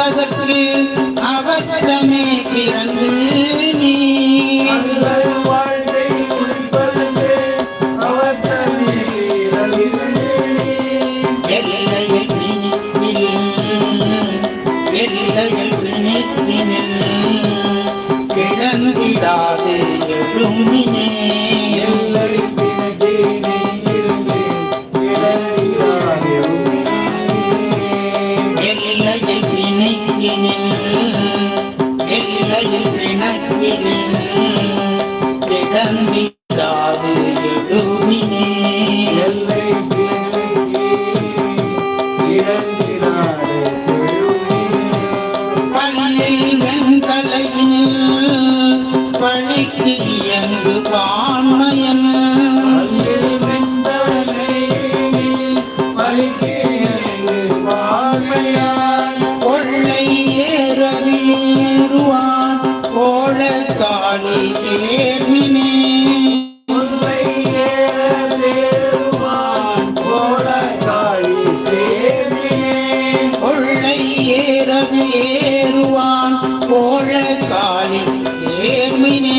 அழிப்பதற்கு அவத்தமே பிறந்து நீ. வாழ்க்கை உழைப்பதற்கு அவத்தமே பிறந்து எல்லையில் பிணித்தினில் எல்லையில் பிணித்தினில் கிடந்திடாது எழுமினே. பிணக்கே கிடக்கிறாய் பள்ளில் வெண்தலையில் பழிக்கு இயங்கு பான்மையன் பள்ளில் வெண்தலையில் கொள்ளை ஏறுவான் கோழக்காளி சேர்மினே Queenie.